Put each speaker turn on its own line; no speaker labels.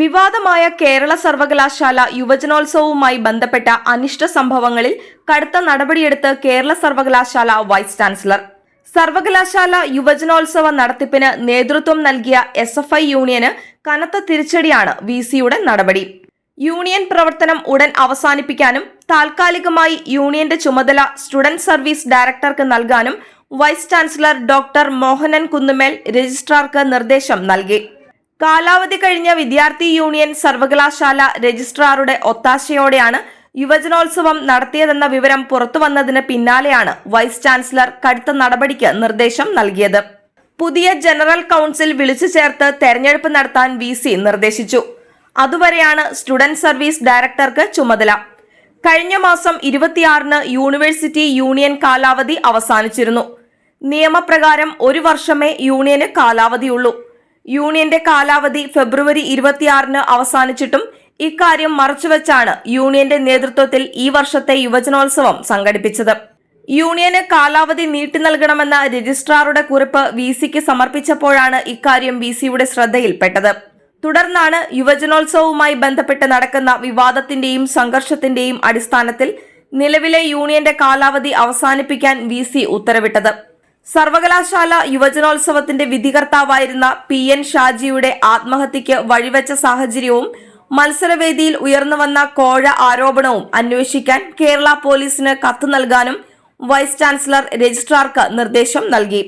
വിവാദമായ കേരള സർവകലാശാല യുവജനോത്സവവുമായി ബന്ധപ്പെട്ട അനിഷ്ട സംഭവങ്ങളിൽ കടുത്ത നടപടിയെടുത്ത് കേരള സർവകലാശാല വൈസ് ചാൻസലർ. സർവകലാശാല യുവജനോത്സവ നടത്തിപ്പിന് നേതൃത്വം നൽകിയ എസ് എഫ് ഐ യൂണിയന് കനത്ത തിരിച്ചടിയാണ് വി സിയുടെ നടപടി. യൂണിയൻ പ്രവർത്തനം ഉടൻ അവസാനിപ്പിക്കാനും താൽക്കാലികമായി യൂണിയന്റെ ചുമതല സ്റ്റുഡന്റ് സർവീസ് ഡയറക്ടർക്ക് നൽകാനും vice chancellor doctor Mohanan Kunnummal രജിസ്ട്രാർക്ക് നിർദ്ദേശം നൽകി. കാലാവധി കഴിഞ്ഞ വിദ്യാർത്ഥി യൂണിയൻ സർവകലാശാല രജിസ്ട്രാറുടെ ഒത്താശയോടെയാണ് യുവജനോത്സവം നടത്തിയതെന്ന വിവരം പുറത്തുവന്നതിന് പിന്നാലെയാണ് വൈസ് ചാൻസലർ കടുത്ത നടപടിക്ക് നിർദ്ദേശം നൽകിയത്. പുതിയ ജനറൽ കൗൺസിൽ വിളിച്ചു ചേർത്ത് തെരഞ്ഞെടുപ്പ് നടത്താൻ വി സി നിർദ്ദേശിച്ചു. അതുവരെയാണ് സ്റ്റുഡന്റ് സർവീസ് ഡയറക്ടർക്ക് ചുമതല. കഴിഞ്ഞ മാസം ഇരുപത്തിയാറിന് യൂണിവേഴ്സിറ്റി യൂണിയൻ കാലാവധി അവസാനിച്ചിരുന്നു. നിയമപ്രകാരം ഒരു വർഷമേ യൂണിയന് കാലാവധിയുള്ളൂ. യൂണിയന്റെ കാലാവധി ഫെബ്രുവരി ഇരുപത്തിയാറിന് അവസാനിച്ചിട്ടും ഇക്കാര്യം മറച്ചുവെച്ചാണ് യൂണിയന്റെ നേതൃത്വത്തിൽ ഈ വർഷത്തെ യുവജനോത്സവം സംഘടിപ്പിച്ചത്. യൂണിയന് കാലാവധി നീട്ടി നൽകണമെന്ന രജിസ്ട്രാറുടെ കുറിപ്പ് വി സിക്ക് സമർപ്പിച്ചപ്പോഴാണ് ഇക്കാര്യം വി സിയുടെ ശ്രദ്ധയിൽപ്പെട്ടത്. തുടർന്നാണ് യുവജനോത്സവവുമായി ബന്ധപ്പെട്ട് നടക്കുന്ന വിവാദത്തിന്റെയും സംഘർഷത്തിന്റെയും അടിസ്ഥാനത്തിൽ നിലവിലെ യൂണിയന്റെ കാലാവധി അവസാനിപ്പിക്കാൻ വി സി ഉത്തരവിട്ടത്. സർവകലാശാല യുവജനോത്സവത്തിന്റെ വിധികർത്താവായിരുന്ന പി എൻ ഷാജിയുടെ ആത്മഹത്യയ്ക്ക് വഴിവെച്ച സാഹചര്യവും മത്സരവേദിയിൽ ഉയർന്നുവന്ന കോഴ ആരോപണവും അന്വേഷിക്കാൻ കേരള പോലീസിന് കത്ത് നൽകാനും വൈസ് ചാൻസലർ രജിസ്ട്രാർക്ക് നിർദ്ദേശം നൽകി.